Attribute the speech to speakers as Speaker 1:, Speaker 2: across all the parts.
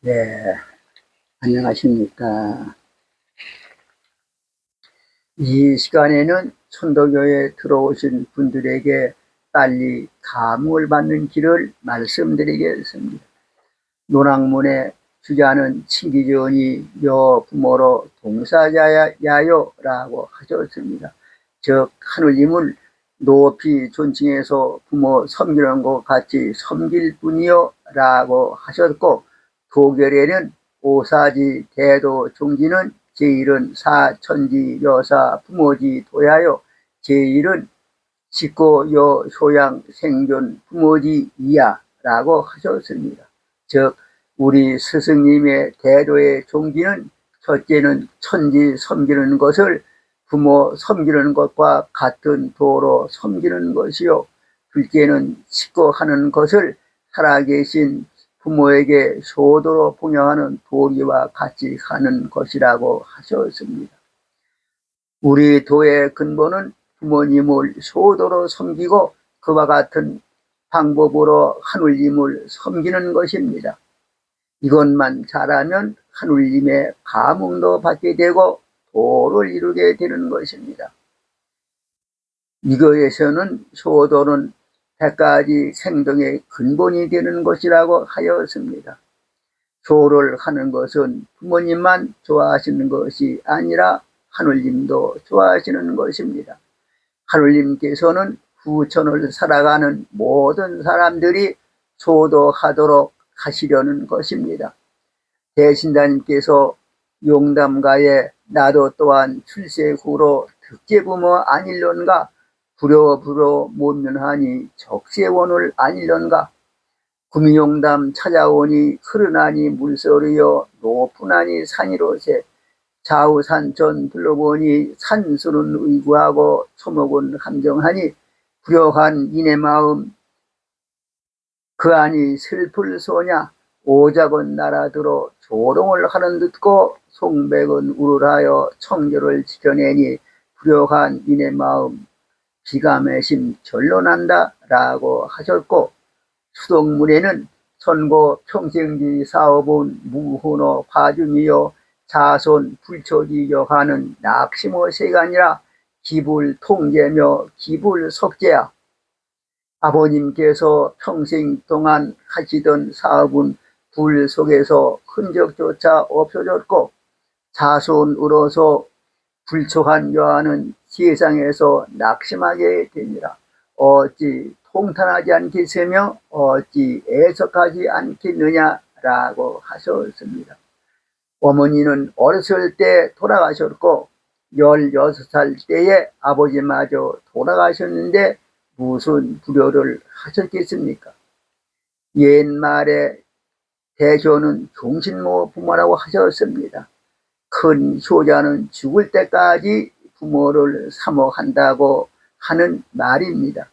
Speaker 1: 네, 안녕하십니까. 이 시간에는 천도교에 들어오신 분들에게 빨리 감흥을 받는 길을 말씀드리겠습니다. 노랑문의 주자는 친기전이 여 부모로 동사자야요 라고 하셨습니다. 즉 하느님을 높이 존칭해서 부모 섬기는 것 같이 섬길 뿐이요 라고 하셨고 도결에는 오사지 대도 종지는 제1은 사천지 여사 부모지 도야요 제1은 직고 여 소양 생존 부모지 이야 라고 하셨습니다. 즉 우리 스승님의 대도의 종지는 첫째는 천지 섬기는 것을 부모 섬기는 것과 같은 도로 섬기는 것이요. 둘째는 식고하는 것을 살아계신 부모에게 소도로 봉양하는 도리와 같이 하는 것이라고 하셨습니다. 우리 도의 근본은 부모님을 소도로 섬기고 그와 같은 방법으로 하늘님을 섬기는 것입니다. 이것만 잘하면 하늘님의 감흥도 받게 되고 도를 이루게 되는 것입니다. 이거에서는 소도는 백가지 생동의 근본이 되는 것이라고 하였습니다. 소를 하는 것은 부모님만 좋아하시는 것이 아니라 하늘님도 좋아하시는 것입니다. 하늘님께서는 후천을 살아가는 모든 사람들이 소도하도록 하시려는 것입니다. 대신자님께서 용담가에 나도 또한 출세 후로 특제부모 아닐런가 불효불효 못면하니 적세원을 아닐런가 구미용담 찾아오니 흐르나니 물소리여 높으나니 산이로세 좌우산천 둘러보니 산수는 의구하고 초목은 함정하니 불효한 이내 마음 그 안이 슬플 소냐 오작은 나라들어 조롱을 하는 듯고 송백은 우르하여 청결을 지켜내니 불효한 이내 마음 기가 매심 절로난다 라고 하셨고 수동문에는 선고 평생지 사업은 무훈어 파중이요 자손 불초지여 하는 낙심어 세간이라 기불 통제며 기불 석제야. 아버님께서 평생 동안 하시던 사업은 불 속에서 흔적조차 없어졌고 자손 으로서 불초한 여하는 세상에서 낙심하게 됩니다. 어찌 통탄하지 않겠으며 어찌 애석하지 않겠느냐라고 하셨습니다. 어머니는 어렸을 때 돌아가셨고 16살 때에 아버지마저 돌아가셨는데 무슨 불효를 하셨겠습니까? 옛말에 대조는 종신모 부모라고 하셨습니다. 큰 효자는 죽을 때까지 부모를 사모한다고 하는 말입니다.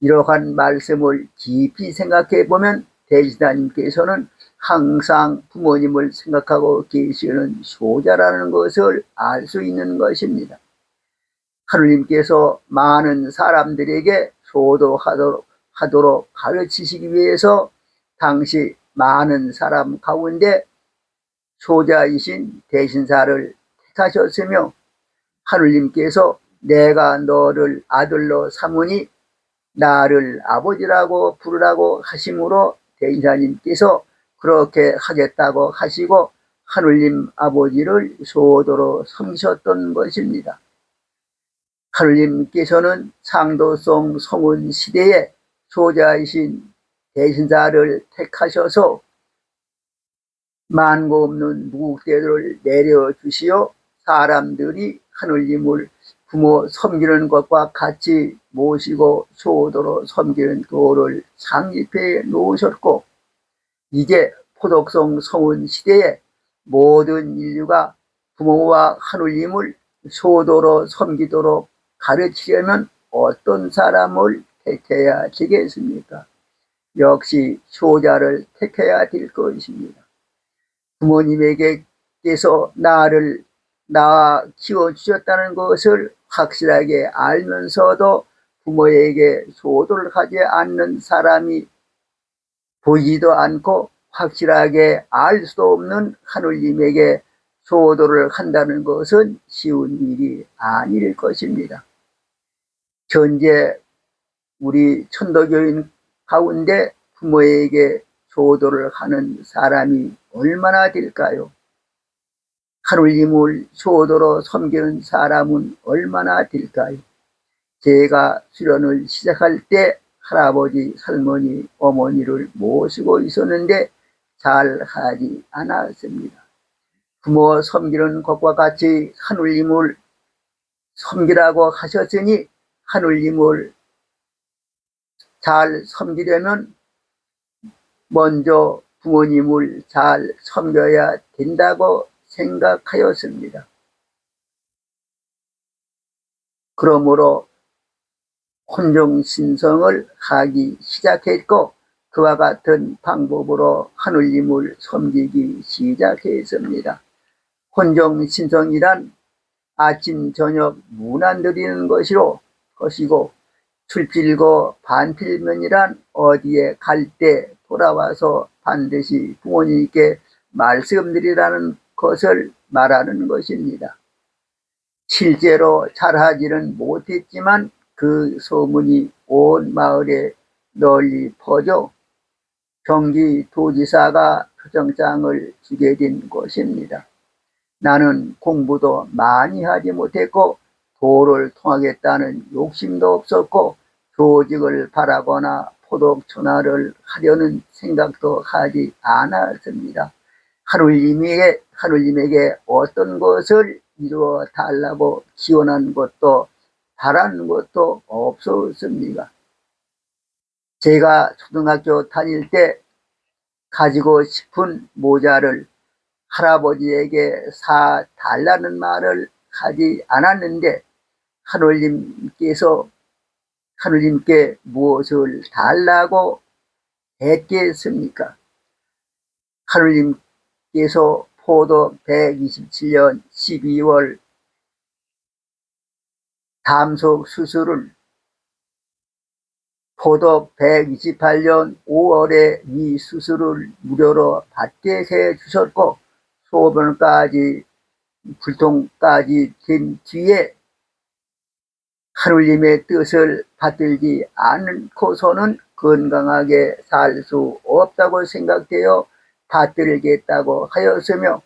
Speaker 1: 이러한 말씀을 깊이 생각해 보면 대지다님께서는 항상 부모님을 생각하고 계시는 효자라는 것을 알 수 있는 것입니다. 하느님께서 많은 사람들에게 효도하도록 하도록 가르치시기 위해서 당시 많은 사람 가운데 효자이신 대신사를 택하셨으며 하느님께서 내가 너를 아들로 삼으니 나를 아버지라고 부르라고 하심으로 대인사님께서 그렇게 하겠다고 하시고 하늘님 아버지를 소도로 섬기셨던 것입니다. 하늘님께서는 상도성 성운 시대에 소자이신 대신사를 택하셔서 만고 없는 무국대를 내려주시어 사람들이 하늘님을 부모 섬기는 것과 같이 모시고 소도로 섬기는 도를 창립해 놓으셨고 이제 포독성 성운 시대에 모든 인류가 부모와 하늘님을 소도로 섬기도록 가르치려면 어떤 사람을 택해야 되겠습니까? 역시 효자를 택해야 될 것입니다. 부모님에게서 나를 낳아 키워주셨다는 것을 확실하게 알면서도 부모에게 소도를 하지 않는 사람이 보이지도 않고 확실하게 알 수도 없는 하늘님에게 효도를 한다는 것은 쉬운 일이 아닐 것입니다. 현재 우리 천도교인 가운데 부모에게 효도를 하는 사람이 얼마나 될까요? 하늘님을 효도로 섬기는 사람은 얼마나 될까요? 제가 수련을 시작할 때 할아버지, 할머니, 어머니를 모시고 있었는데 잘 하지 않았습니다. 부모 섬기는 것과 같이 하늘님을 섬기라고 하셨으니 하늘님을 잘 섬기려면 먼저 부모님을 잘 섬겨야 된다고 생각하였습니다. 그러므로 혼종신성을 하기 시작했고 그와 같은 방법으로 하늘님을 섬기기 시작했습니다. 혼종신성이란 아침 저녁 문안 드리는 것이로 것이고 출필고 반필면이란 어디에 갈 때 돌아와서 반드시 부모님께 말씀드리라는 것을 말하는 것입니다. 실제로 잘하지는 못했지만 그 소문이 온 마을에 널리 퍼져 경기 도지사가 표정장을 주게 된 것입니다. 나는 공부도 많이 하지 못했고 도를 통하겠다는 욕심도 없었고 조직을 바라거나 포독천화를 하려는 생각도 하지 않았습니다. 하늘님에게, 하늘님에게 어떤 것을 이루어 달라고 기원한 것도 바라는 것도 없었습니다. 제가 초등학교 다닐 때 가지고 싶은 모자를 할아버지에게 사 달라는 말을 하지 않았는데 하늘님께서 하늘님께 무엇을 달라고 했겠습니까? 하늘님께서 포도 127년 12월 담속 수술을 포도 128년 5월에 이 수술을 무료로 받게 해 주셨고 소변까지 불통까지 된 뒤에 하늘님의 뜻을 받들지 않고서는 건강하게 살 수 없다고 생각되어 받들겠다고 하였으며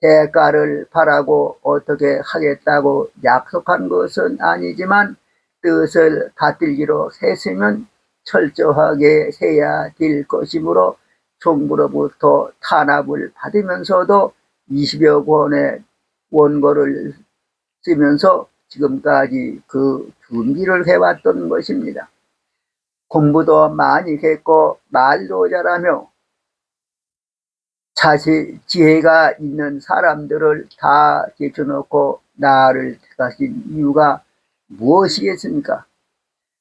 Speaker 1: 대가를 바라고 어떻게 하겠다고 약속한 것은 아니지만 뜻을 받들기로 했으면 철저하게 해야 될 것이므로 정부로부터 탄압을 받으면서도 20여 권의 원고를 쓰면서 지금까지 그 준비를 해왔던 것입니다. 공부도 많이 했고 말도 잘하며 자신 지혜가 있는 사람들을 다 제쳐놓고 나를 택하신 이유가 무엇이겠습니까?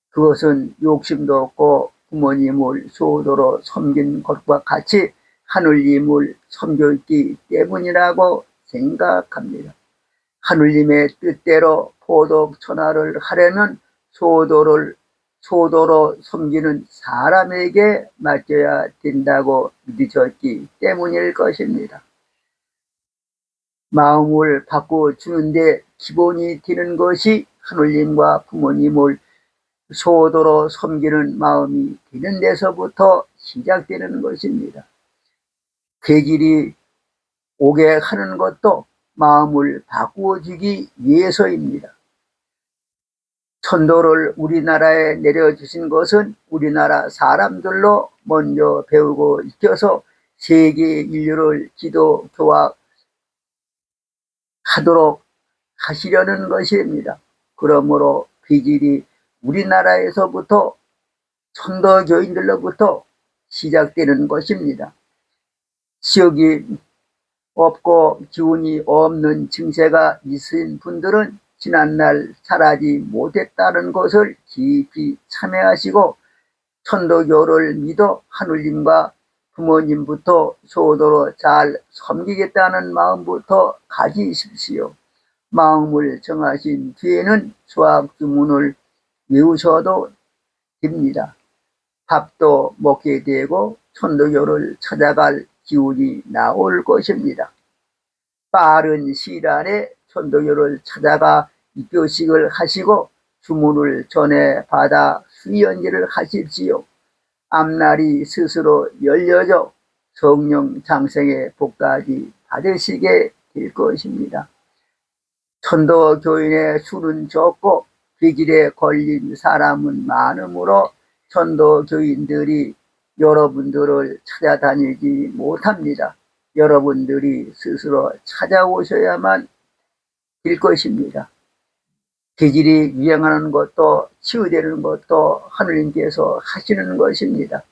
Speaker 1: 그것은 욕심도 없고 부모님을 소도로 섬긴 것과 같이 하늘님을 섬겼기 때문이라고 생각합니다. 하늘님의 뜻대로 포독 천하를 하려면 소도를 소도로 섬기는 사람에게 맡겨야 된다고 믿으셨기 때문일 것입니다. 마음을 바꿔주는데 기본이 되는 것이 하늘님과 부모님을 소도로 섬기는 마음이 되는 데서부터 시작되는 것입니다. 계길이 오게 하는 것도 마음을 바꾸어주기 위해서입니다. 천도를 우리나라에 내려주신 것은 우리나라 사람들로 먼저 배우고 익혀서 세계 인류를 기도 교화하도록 하시려는 것입니다. 그러므로 비질이 우리나라에서부터 천도교인들로부터 시작되는 것입니다. 지역이 없고 기운이 없는 증세가 있으신 분들은 지난날 잘하지 못했다는 것을 깊이 참여하시고 천도교를 믿어 하늘님과 부모님부터 소도로 잘 섬기겠다는 마음부터 가지십시오. 마음을 정하신 뒤에는 수학 주문을 외우셔도 됩니다. 밥도 먹게 되고 천도교를 찾아갈 기운이 나올 것입니다. 빠른 시일 안에 천도교를 찾아가 입교식을 하시고 주문을 전해 받아 수연지를 하십시오. 앞날이 스스로 열려져 성령 장생의 복까지 받으시게 될 것입니다. 천도 교인의 수는 적고 비질에 걸린 사람은 많으므로 천도 교인들이 여러분들을 찾아다니지 못합니다. 여러분들이 스스로 찾아오셔야만 될 것입니다. 기질이 유행하는 것도 치유되는 것도 하느님께서 하시는 것입니다.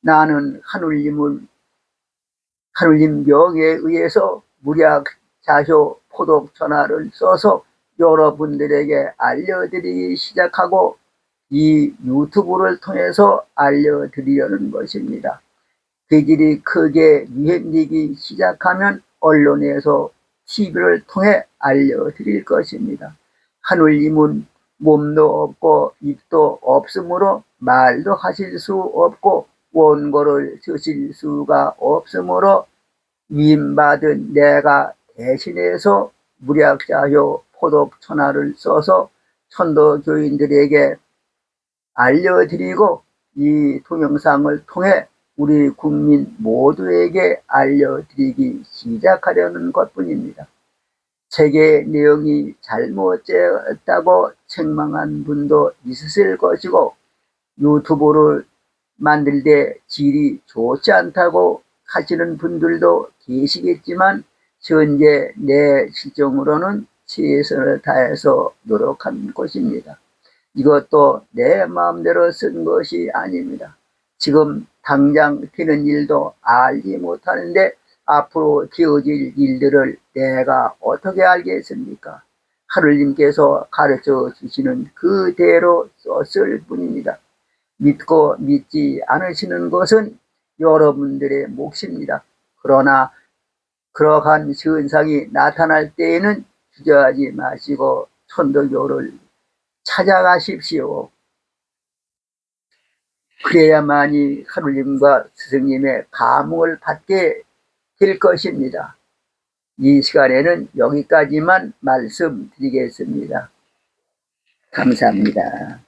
Speaker 1: 나는 하느님을 하느님 명에 의해서 무략 자효 포독 전화를 써서 여러분들에게 알려드리기 시작하고 이 유튜브를 통해서 알려드리려는 것입니다. 기질이 크게 유행되기 시작하면 언론에서 TV를 통해 알려드릴 것입니다. 하늘님은 몸도 없고 입도 없으므로 말도 하실 수 없고 원고를 쓰실 수가 없으므로 위임받은 내가 대신해서 무략자효 포독 천하를 써서 천도 교인들에게 알려드리고 이 동영상을 통해 우리 국민 모두에게 알려드리기 시작하려는 것 뿐입니다. 책의 내용이 잘못되었다고 책망한 분도 있으실 것이고 유튜브를 만들 때 질이 좋지 않다고 하시는 분들도 계시겠지만 현재 내 실정으로는 최선을 다해서 노력한 것입니다. 이것도 내 마음대로 쓴 것이 아닙니다. 지금 당장 되는 일도 알지 못하는데 앞으로 되어질 일들을 내가 어떻게 알겠습니까? 하늘님께서 가르쳐 주시는 그대로 썼을 뿐입니다. 믿고 믿지 않으시는 것은 여러분들의 몫입니다. 그러나 그러한 현상이 나타날 때에는 주저하지 마시고 천도교를 찾아가십시오. 그래야만이 하느님과 스승님의 감흥을 받게 될 것입니다. 이 시간에는 여기까지만 말씀드리겠습니다. 감사합니다.